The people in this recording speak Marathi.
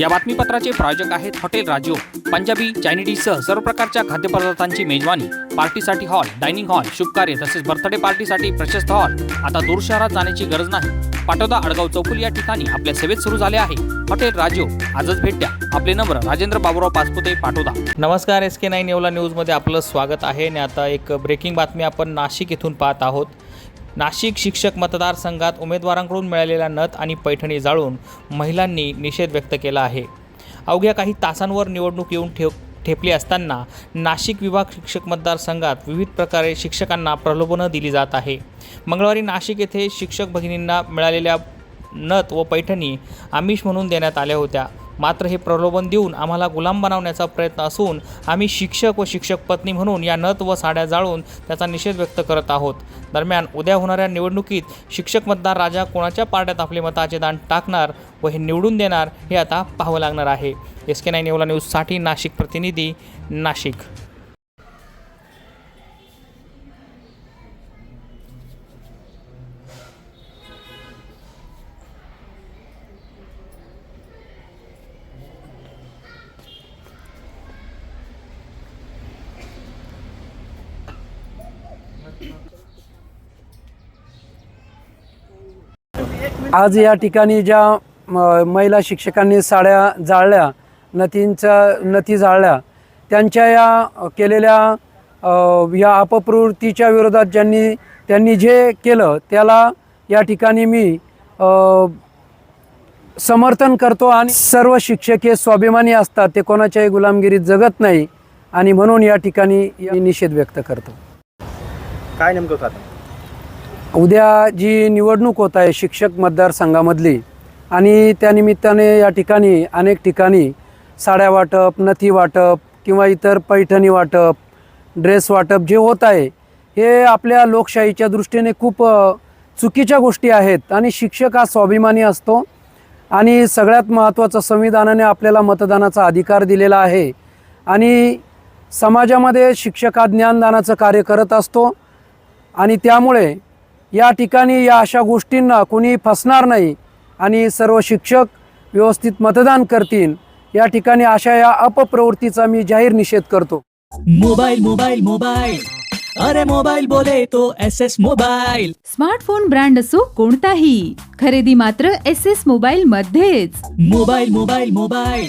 या बातमीपत्राचे प्रायोजक आहेत हॉटेल राजो. पंजाबी चायनीज सर्व प्रकारच्या खाद्यपदार्थांची मेजवानी. पार्टीसाठी हॉल डायनिंग हॉल शुभकार्य तसेच बर्थडे पार्टीसाठी प्रशस्त हॉल. आता दूर शहरात जाण्याची गरज नाही. पाटोदा अडगाव चौकुल या ठिकाणी आपल्या सेवेत सुरू झाले आहे. हॉटेल राजू आजच भेट द्या. आपले नंबर राजेंद्र बाबुराव पाचपुते पाटोदा. नमस्कार एस के नाईन येवला न्यूजमध्ये आपलं स्वागत आहे. आणि आता एक ब्रेकिंग बातमी आपण नाशिक येथून पाहत आहोत. नाशिक शिक्षक मतदारसंघात उमेदवारांकडून मिळालेला नथ आणि पैठणी जाळून महिलांनी निषेध व्यक्त केला आहे. अवघ्या काही तासांवर निवडणूक येऊन ठेव ठेपली असताना नाशिक विभाग शिक्षक मतदारसंघात विविध प्रकारे शिक्षकांना प्रलोभनं दिली जात आहे. मंगळवारी नाशिक येथे शिक्षक भगिनींना मिळालेल्या नथ व पैठणी आमिष म्हणून देण्यात आल्या होत्या. मात्र हे प्रलोभन देऊन आम्हाला गुलाम बनवण्याचा प्रयत्न असून आम्ही शिक्षक व शिक्षक पत्नी म्हणून या नथ व साड्या जाळून त्याचा निषेध व्यक्त करत आहोत. दरम्यान उद्या होणाऱ्या निवडणुकीत शिक्षक मतदार राजा कोणाच्या पार्ट्यात आपले मताचे दान टाकणार व हे निवडून देणार हे आता पाहावं लागणार आहे. एस के नाईन येवला न्यूजसाठी नाशिक प्रतिनिधी नाशिक. आज या ठिकाणी ज्या महिला शिक्षकांनी साड्या जाळल्या नतींचा नथी जाळल्या त्यांच्या या केलेल्या या अपप्रवृत्तीच्या विरोधात ज्यांनी त्यांनी जे केलं त्याला या ठिकाणी मी समर्थन करतो आणि सर्व शिक्षक हे स्वाभिमानी असतात ते कोणाच्याही गुलामगिरीत जगत नाही आणि म्हणून या ठिकाणी निषेध व्यक्त करतो. काय नेमकं खात उद्या जी निवडणूक होत आहे शिक्षक मतदारसंघामधली आणि त्यानिमित्ताने या ठिकाणी अनेक ठिकाणी साड्या वाटप नथी वाटप किंवा इतर पैठणी वाटप ड्रेस वाटप जे होत आहे हे आपल्या लोकशाहीच्या दृष्टीने खूप चुकीच्या गोष्टी आहेत आणि शिक्षक हा स्वाभिमानी असतो आणि सगळ्यात महत्त्वाचं संविधानाने आपल्याला मतदानाचा अधिकार दिलेला आहे आणि समाजामध्ये शिक्षक हा ज्ञानदानाचं कार्य करत असतो. आणि त्यामुळे या ठिकाणी या अशा गोष्टींना कोणी फसणार नाही आणि सर्व शिक्षक व्यवस्थित मतदान करतील. या ठिकाणी अशा या अपप्रवृत्तीचा मी जाहीर निषेध करतो. मोबाइल मोबाइल मोबाइल अरे मोबाइल बोले तो S S mobile smartphone brand असो कोणताही खरेदी मात्र एस एस मोबाईल मध्येच मोबाइल मोबाइल मोबाइल